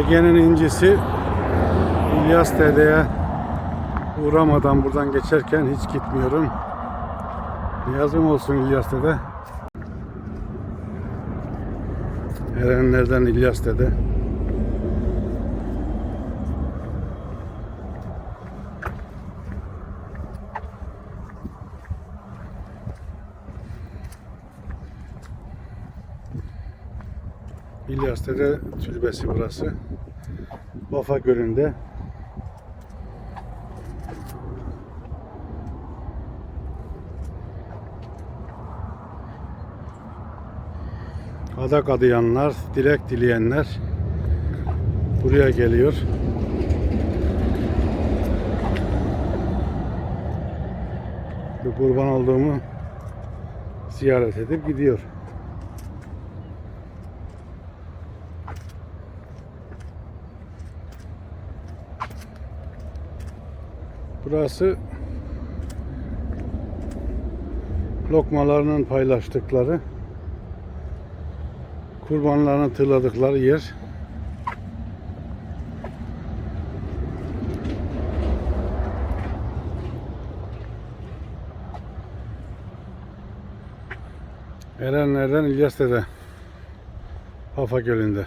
Ege'nin incisi İlyas Dede'ye uğramadan buradan geçerken hiç gitmiyorum. Yazım olsun İlyas Dede. Erenlerden İlyas Dede. İlyas Dede türbesi burası. Bafa Gölü'nde. Adak adayanlar, dilek dileyenler buraya geliyor. Bir kurban olduğumu ziyaret edip gidiyor. Burası lokmalarının paylaştıkları kurbanlarını tırladıkları yer. Erenlerden İlyas Dede. Hafa Gölü'nde.